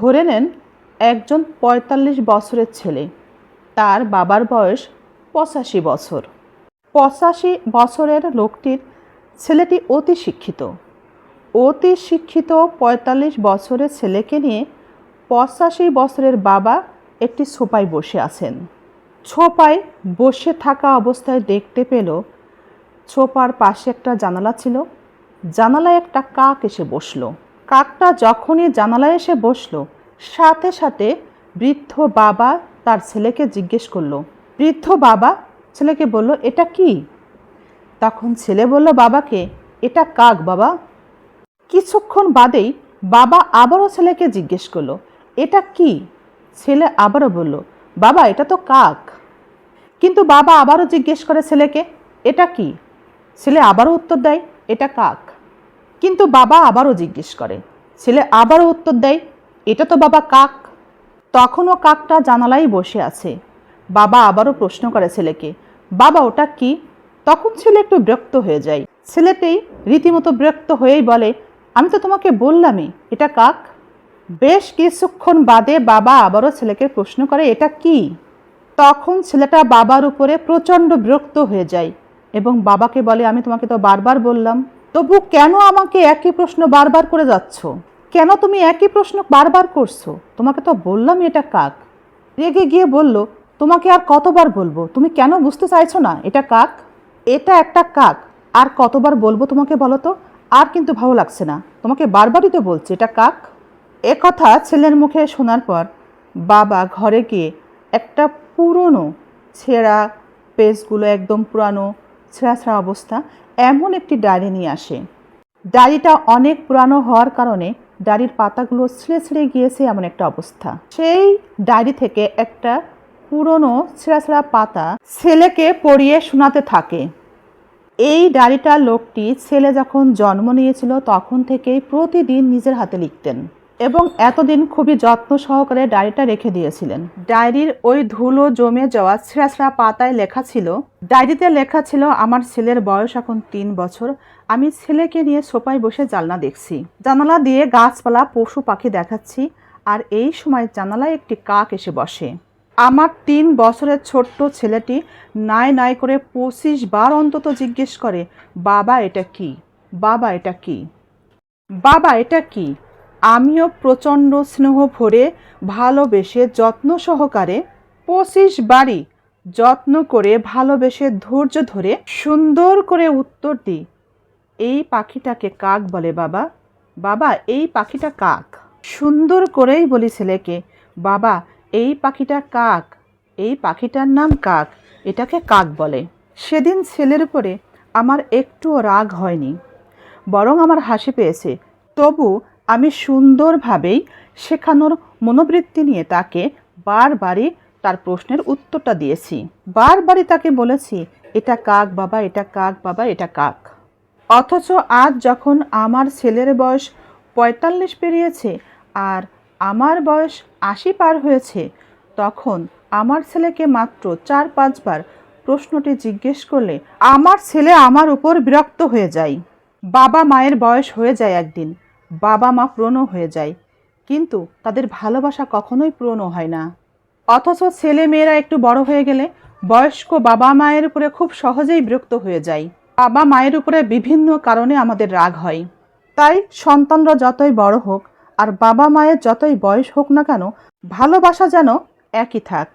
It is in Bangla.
ধরে নেন একজন পঁয়তাল্লিশ বছরের ছেলে। তার বাবার বয়স পঁচাশি বছর। পঁচাশি বছরের লোকটির ছেলেটি অতি শিক্ষিত। অতি শিক্ষিত পঁয়তাল্লিশ বছরের ছেলেকে নিয়ে পঁচাশি বছরের বাবা একটি সোপায় বসে আছেন। ছোপায় বসে থাকা অবস্থায় দেখতে পেল, ছোপার পাশে একটা জানালা ছিল। জানালায় একটা কাক এসে বসল। কাকটা যখনই জানালায় এসে বসল, সাথে সাথে বৃদ্ধ বাবা তার ছেলেকে জিজ্ঞেস করল, বৃদ্ধ বাবা? ছেলেকে বলল, এটা কি? তখন ছেলে বলল, বাবাকে, এটা কাক বাবা। কিছুক্ষণ বাদেই বাবা আবারও ছেলেকে জিজ্ঞেস করল, এটা কি? ছেলে আবারও বলল, বাবা, এটা তো কাক। কিন্তু বাবা আবারও জিজ্ঞেস করে ছেলেকে, এটা কি? ছেলে আবারও উত্তর দেয়, এটা কাক। কিন্তু বাবা আবারও জিজ্ঞেস করে, ছেলে আবারও উত্তর দেয়? এটা তো বাবা কাক। তখনও কাকটা জানালাই বসে আছে। বাবা আবারও প্রশ্ন করে ছেলেকে, বাবা, ওটা কি? তখন ছেলে একটু বিরক্ত হয়ে যায়। ছেলেটি রীতিমতো বিরক্ত হয়েই বলে, আমি তো তোমাকে বললামই, এটা কাক? বেশ কিছুক্ষণ বাদে বাবা আবারও ছেলেকে প্রশ্ন করে, এটা কি? তখন ছেলেটা বাবার উপরে প্রচণ্ড বিরক্ত হয়ে যায় এবং বাবাকে বলে, আমি তোমাকে তো বারবার বললাম। তবু কেন আমাকে একই প্রশ্ন বারবার করে যাচ্ছ? কেন তুমি একই প্রশ্ন বারবার করছ? তোমাকে তো বললাম এটা কাক। রেগে গিয়ে বলল, তোমাকে আর কতবার বলব? তুমি কেন বুঝতে চাইছো না? এটা কাক? এটা একটা কাক। আর কতবার বলব তোমাকে বলো তো? আর কিন্তু ভালো লাগছে না। তোমাকে বারবারই তো বলছি, এটা কাক? এ কথা ছেলের মুখে শোনার পর বাবা ঘরে গিয়ে একটা পুরনো ছেঁড়া পেজগুলো, একদম পুরানো ছেঁড়া ছেঁড়া অবস্থা এমন একটি ডায়েরি নিয়ে আসে। ডায়েরিটা অনেক পুরানো হওয়ার কারণে ডায়েরির পাতাগুলো ছিঁড়ে ছিঁড়ে গিয়েছে এমন একটা অবস্থা। সেই ডায়েরি থেকে একটা পুরনো ছেঁড়া পাতা ছেলেকে পড়িয়ে শোনাতে থাকে। এই ডায়েরিটা লোকটি ছেলে যখন জন্ম নিয়েছিল তখন থেকেই প্রতিদিন নিজের হাতে লিখতেন। এবং এতদিন খুবই যত্ন সহকারে ডায়েরিটা রেখে দিয়েছিলেন। ডায়েরির ওই ধুলো জমে যাওয়া ছেঁড়া ছেঁড়া পাতায় লেখা ছিল, ডায়েরিতে লেখা ছিল, আমার ছেলের বয়স এখন তিন বছর, আমি ছেলেকে নিয়ে সোপায় বসে জানলা দেখছি। জানালা দিয়ে গাছপালা, পশু পাখি দেখাচ্ছি, আর এই সময় জানালায় একটি কাক এসে বসে। আমার তিন বছরের ছোট্ট ছেলেটি নাই নাই করে পঁচিশ বার অন্তত জিজ্ঞেস করে, বাবা, এটা কি? বাবা, এটা কি? বাবা, এটা কি? আমিও প্রচণ্ড স্নেহ ভরে ভালোবেসে যত্ন সহকারে পঁচিশ বারই যত্ন করে ভালোবেসে ধৈর্য ধরে সুন্দর করে উত্তর দিই। এই পাখিটাকে কাক বলে বাবা। বাবা, এই পাখিটা কাক। সুন্দর করেই বলি ছেলেকে, বাবা, এই পাখিটা কাক। এই পাখিটার নাম কাক। এটাকে কাক বলে। সেদিন ছেলের উপরে আমার একটুও রাগ হয়নি। বরং আমার হাসি পেয়েছে। তবু আমি সুন্দরভাবেই শেখানোর মনোবৃত্তি নিয়ে তাকে বারবারই তার প্রশ্নের উত্তরটা দিয়েছি। বারবারই তাকে বলেছি, এটা কাক বাবা, এটা কাক বাবা, এটা কাক। অথচ আজ যখন আমার ছেলের বয়স পঁয়তাল্লিশ পেরিয়েছে আর আমার বয়স আশি পার হয়েছে, তখন আমার ছেলেকে মাত্র চার পাঁচবার প্রশ্নটি জিজ্ঞেস করলে আমার ছেলে আমার উপর বিরক্ত হয়ে যায়। বাবা মায়ের বয়স হয়ে যায় একদিন। বাবা মা পুরনো হয়ে যায়। কিন্তু তাদের ভালোবাসা কখনোই পুরনো হয় না। অথচ ছেলে মেয়েরা একটু বড় হয়ে গেলে বয়স্ক বাবা মায়ের উপরে খুব সহজেই বিরক্ত হয়ে যায়। বাবা মায়ের উপরে বিভিন্ন কারণে আমাদের রাগ হয়। তাই সন্তানরা যতই বড় হোক আর বাবা মায়ের যতই বয়স হোক না কেন, ভালোবাসা যেন একই থাক।